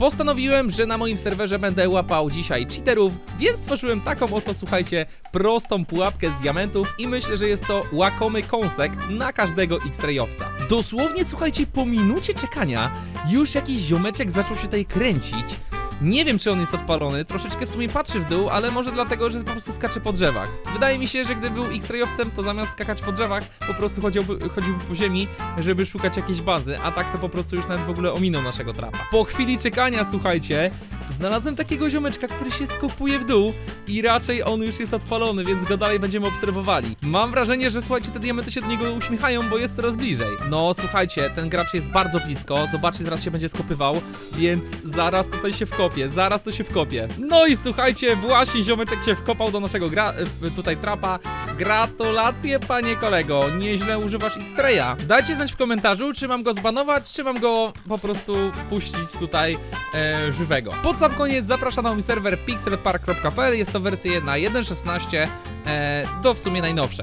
Postanowiłem, że na moim serwerze będę łapał dzisiaj cheaterów, więc stworzyłem taką oto, słuchajcie, prostą pułapkę z diamentów i myślę, że jest to łakomy kąsek na każdego X-rayowca. Dosłownie, słuchajcie, po minucie czekania już jakiś ziomeczek zaczął się tutaj kręcić. Nie wiem, czy on jest odpalony, troszeczkę w sumie patrzy w dół, ale może dlatego, że po prostu skacze po drzewach. Wydaje mi się, że gdy był X-rayowcem, to zamiast skakać po drzewach, po prostu chodziłby, chodziłby po ziemi, żeby szukać jakiejś bazy, a tak to po prostu już nawet w ogóle ominął naszego trapa. Po chwili czekania, słuchajcie, znalazłem takiego ziomeczka, który się skopuje w dół i raczej on już jest odpalony, więc go dalej będziemy obserwowali. Mam wrażenie, że słuchajcie, te diamenty się do niego uśmiechają, bo jest coraz bliżej. No, słuchajcie, ten gracz jest bardzo blisko, zobaczcie, zaraz się będzie skopywał, więc zaraz tutaj się wkopie, zaraz to się wkopie. No i słuchajcie, właśnie ziomeczek się wkopał do naszego gra... e, tutaj trapa. Gratulacje, panie kolego, nieźle używasz X-Raya. Dajcie znać w komentarzu, czy mam go zbanować, czy mam go po prostu puścić tutaj e, żywego. Pod sam koniec zapraszam na mój serwer pixelpark.pl, jest to wersja 1.1.16, e, do w sumie najnowsze.